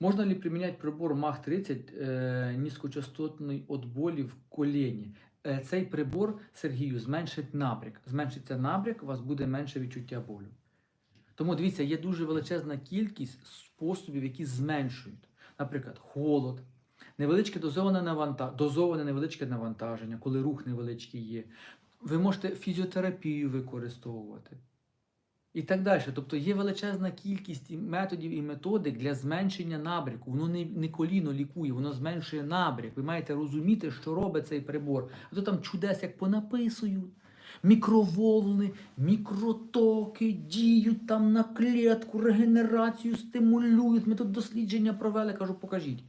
Можно ли применять прибор МАХ-30 е, низькочастотний от болі в коліні? Е, Цей прибор, Сергію, зменшить набряк. Зменшиться набряк, у вас буде менше відчуття болю. Тому дивіться, є дуже величезна кількість способів, які зменшують. Наприклад, холод, невеличке дозоване, наванта... дозоване невеличке навантаження, коли рух невеличкий є. Ви можете фізіотерапію використовувати. І так далі. Тобто є величезна кількість методів і методик для зменшення набряку. Воно не, не коліно лікує, воно зменшує набряк. Ви маєте розуміти, що робить цей прибор. А то там чудес як понаписують. Мікроволни, мікротоки діють там на клітку, регенерацію стимулюють. Ми тут дослідження провели. Кажу, покажіть.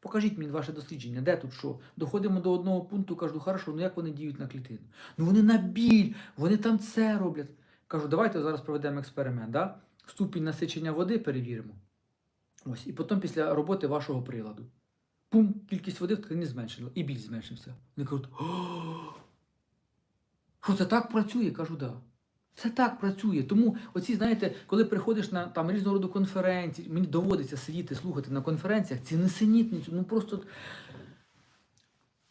Покажіть мені ваше дослідження, де тут що? Доходимо до одного пункту, кажу, хорошо, ну як вони діють на клітину? Ну вони на біль, вони там це роблять. Кажу, давайте зараз проведемо експеримент. Да? Ступінь насичення води перевіримо. Ось, і потім після роботи вашого приладу. Пум, кількість води в тканині зменшила, і біль зменшився. Вони кажуть, «О, що це так працює? Кажу, да. Це так працює. Тому оці, знаєте, коли приходиш на там різного роду конференції, мені доводиться сидіти, слухати на конференціях, ці несенітницю, ну просто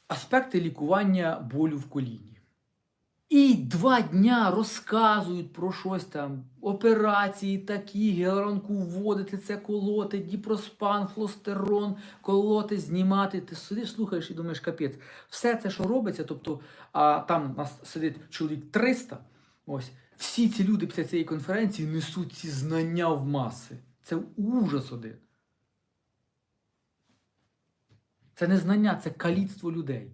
аспекти лікування болю в коліні. І два дня розказують про щось там, операції такі, гіалуронку вводити, це колоти, діпроспан, флостерон, колоти, знімати. Ти сидиш, слухаєш і думаєш, капець. Все це, що робиться, тобто, а там нас сидить чоловік 300, ось, всі ці люди після цієї конференції несуть ці знання в маси. Це ужас один. Це не знання, це каліцтво людей.